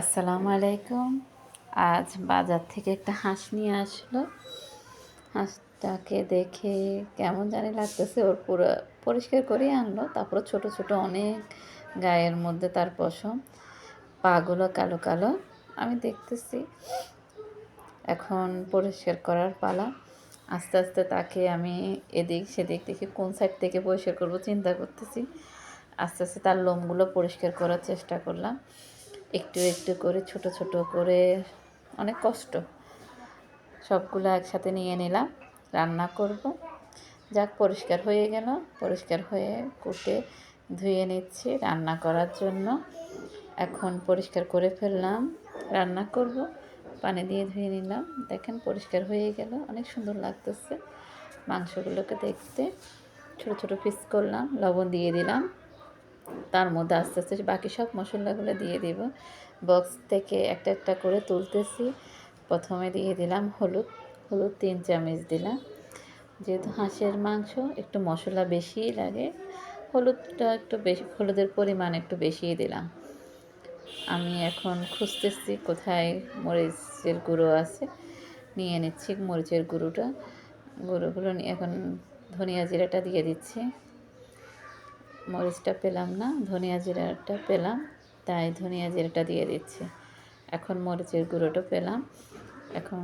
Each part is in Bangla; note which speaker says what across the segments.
Speaker 1: আসসালামু আলাইকুম। আজ বাজার থেকে একটা হাঁস নিয়ে আসলো। হাঁসটাকে দেখে কেমন জানি লাগতেছে, ওর পুরো পরিষ্কার করে আনলো, তারপরে ছোট ছোট অনেক গায়ের মধ্যে তার পশম, পাগুলো কালো কালো। আমি দেখতেছি, এখন পরিষ্কার করার পালা। আস্তে আস্তে তাকে আমি এদিক সেদিক দেখে কোন সাইড থেকে পরিষ্কার করব চিন্তা করতেছি। আস্তে আস্তে তার লোমগুলো পরিষ্কার করার চেষ্টা করলাম। একটু একটু করে, ছোট ছোট করে, অনেক কষ্ট। সবগুলো একসাথে নিয়ে নিলাম, রান্না করব। যাক, পরিষ্কার হয়ে গেল। পরিষ্কার হয়ে কুটে ধুয়ে নিচ্ছি রান্না করার জন্য। এখন পরিষ্কার করে ফেললাম, রান্না করব। পানি দিয়ে ধুয়ে নিলাম। দেখেন, পরিষ্কার হয়ে গেল। অনেক সুন্দর লাগতেছে মাংসগুলোকে দেখতে। ছোট ছোট পিস করলাম, লবণ দিয়ে দিলাম। তার মধ্যে আস্তে আস্তে বাকি সব মশলাগুলো দিয়ে দিব। বক্স থেকে একটা একটা করে তুলতেছি। প্রথমে দিয়ে দিলাম হলুদ। হলুদ তিন চামচ দিলাম। যেহেতু হাঁসের মাংস, একটু মশলা বেশিই লাগে। হলুদটা একটু বেশি, হলুদের পরিমাণ একটু বেশিই দিলাম। আমি এখন খুঁজতেছি কোথায় মরিচের গুঁড়ো আছে। নিয়ে নিচ্ছি মরিচের গুঁড়োটা। গুঁড়োগুলো নিয়ে এখন ধনিয়া জিরাটা দিয়ে দিচ্ছি। মরিচটা পেলাম না, ধনিয়া জিরাটা পেলাম, তাই ধনিয়া জিরাটা দিয়ে দিচ্ছি। এখন মরিচের গুঁড়োটা পেলাম, এখন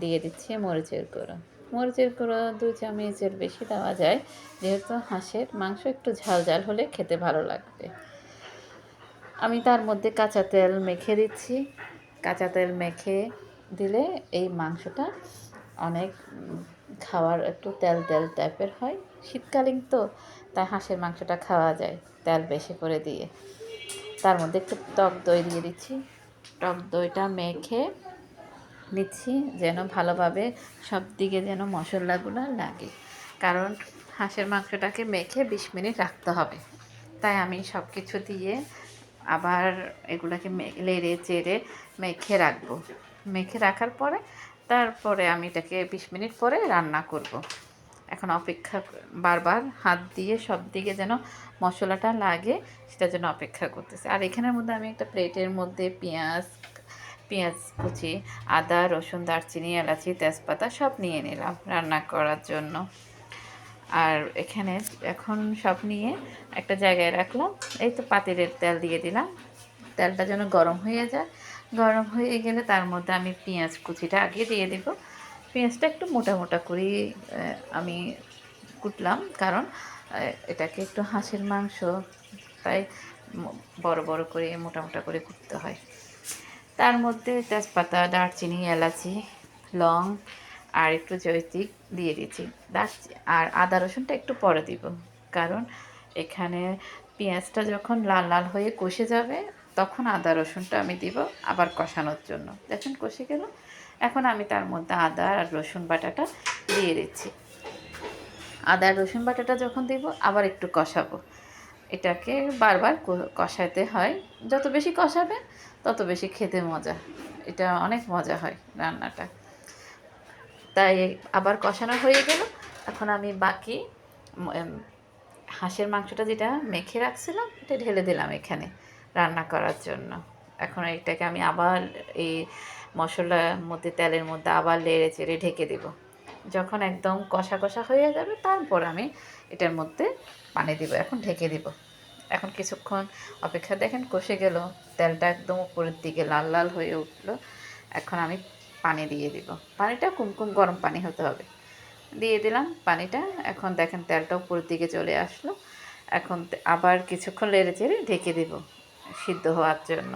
Speaker 1: দিয়ে দিচ্ছি মরিচের গুঁড়ো। মরিচের গুঁড়ো দু চামচের বেশি দেওয়া যায়, যেহেতু হাঁসের মাংস একটু ঝাল ঝাল হলে খেতে ভালো লাগবে। আমি তার মধ্যে কাঁচা তেল মেখে দিচ্ছি। কাঁচা তেল মেখে দিলে এই মাংসটা অনেক খাওয়ার একটু তেল তেল টাইপের হয়। শীতকালীন তো, তাই হাঁসের মাংসটা খাওয়া যায় তেল বেশি করে দিয়ে। তার মধ্যে একটু টক দই দিয়ে দিচ্ছি। টক দইটা মেখে নিচ্ছি যেন ভালোভাবে সব দিকে যেন মশলাগুলো লাগে। কারণ হাঁসের মাংসটাকে মেখে বিশ মিনিট রাখতে হবে। তাই আমি সব কিছু দিয়ে আবার এগুলাকে লেড়ে চেড়ে মেখে রাখব। মেখে রাখার পরে তারপরে আমি এটাকে বিশ মিনিট পরে রান্না করব। এখন অপেক্ষা বারবার হাত দিয়ে সব দিকে যেন মশলাটা লাগে সেটার জন্য অপেক্ষা করতেছে। আর এখানের মধ্যে আমি একটা প্লেটের মধ্যে পেঁয়াজ পেঁয়াজ কুচি, আদা, রসুন, দারচিনি, এলাচি, তেজপাতা সব নিয়ে নিলাম রান্না করার জন্য। আর এখানে এখন সব নিয়ে একটা জায়গায় রাখলাম। এই তো পাতিলের তেল দিয়ে দিলাম। তেলটা যেন গরম হয়ে যায়। গরম হয়ে গেলে তার মধ্যে আমি পেঁয়াজ কুচিটা আগে দিয়ে দেব। পেঁয়াজটা একটু মোটা মোটা করে আমি কুটলাম। কারণ এটাকে একটু হাঁসের মাংস তাই বড় বড় করে, মোটা মোটা করে কুটতে হয়। তার মধ্যে তেজপাতা, দারচিনি, এলাচি, লং আর একটু জৈতিক দিয়ে দিচ্ছি দারচি, আর আদা রসুনটা একটু পরে দিব। কারণ, এখানে পেঁয়াজটা যখন লাল লাল হয়ে কষে যাবে তখন আদা রসুনটা আমি দিব আবার কষানোর জন্য। দেখুন কষে গেল। এখন আমি তার মধ্যে আদা আর রসুন বাটাটা দিয়ে দিচ্ছি। আদা রসুন বাটাটা যখন দেব, আবার একটু কষাবো। এটাকে বারবার কষাতে হয়। যত বেশি কষাবে, তত বেশি খেতে মজা। এটা অনেক মজা হয় রান্নাটা। তাই আবার কষানো হয়ে গেল। এখন আমি বাকি হাঁসের মাংসটা যেটা মেখে রাখছিলাম, এটা ঢেলে দিলাম এখানে। রান্না করার জন্য। এখন এটাকে আমি আবার এই মশলার মধ্যে তেলের মধ্যে আবার লেড়ে চেড়ে ঢেকে দেব। যখন একদম কষা কষা হয়ে যাবে, তারপর আমি এটার মধ্যে পানি দিব, এখন ঢেকে দিব। এখন কিছুক্ষণ অপেক্ষা, দেখেন কষে গেল। তেলটা একদম উপরের দিকে লাল লাল হয়ে উঠল। এখন আমি পানি দিয়ে দিব। পানিটা কুমকুম গরম পানি হতে হবে। দিয়ে দিলাম পানিটা। এখন দেখেন তেলটা উপরের দিকে চলে আসলো। এখন আবার কিছুক্ষণ লেড়ে চেড়ে ঢেকে দেব। সিদ্ধ হওয়ার জন্য।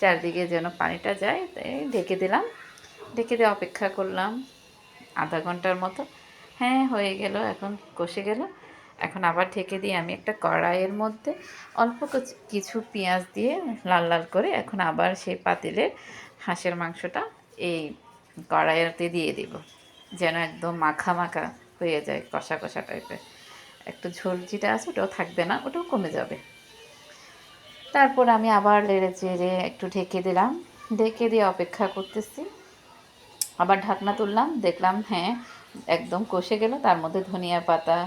Speaker 1: চারদিকে যেন পানিটা যায়, তাই ঢেকে দিলাম। ঢেকে দিয়ে অপেক্ষা করলাম আধা ঘণ্টার মতো। হ্যাঁ হয়ে গেল, এখন কষে গেল। এখন আবার ঢেকে দিয়ে আমি একটা কড়াইয়ের মধ্যে। অল্প কিছু পেঁয়াজ দিয়ে লাল লাল করে এখন আবার সেই পাতিলে হাঁসের মাংসটা এই কড়াইতে দিয়ে দিব। যেন একদম মাখা মাখা হয়ে যায়, কষা কষা টাইপের একটু ঝোল যেটা আছে ওটাও থাকবে না, ওটাও কমে যাবে। তারপর আমি আবার লেড়ে চেড়ে একটু ঢেকে দিলাম। ঢেকে দিয়ে অপেক্ষা করতেছি। আবার ঢাকনা তুললাম, দেখলাম হ্যাঁ একদম কষে গেল। তার মধ্যে ধনিয়া পাতা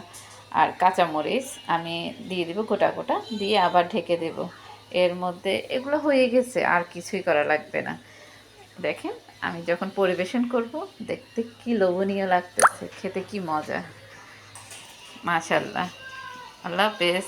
Speaker 1: আর কাঁচামরিচ আমি দিয়ে দেবো গোটা গোটা, দিয়ে আবার ঢেকে দেব। এর মধ্যে এগুলো হয়ে গেছে, আর কিছুই করা লাগবে না। দেখেন, আমি যখন পরিবেশন করব, দেখতে কি লোভনীয় লাগতেছে, খেতে কি মজা। মাশাল্লাহ আল্লাহ হাফেজ।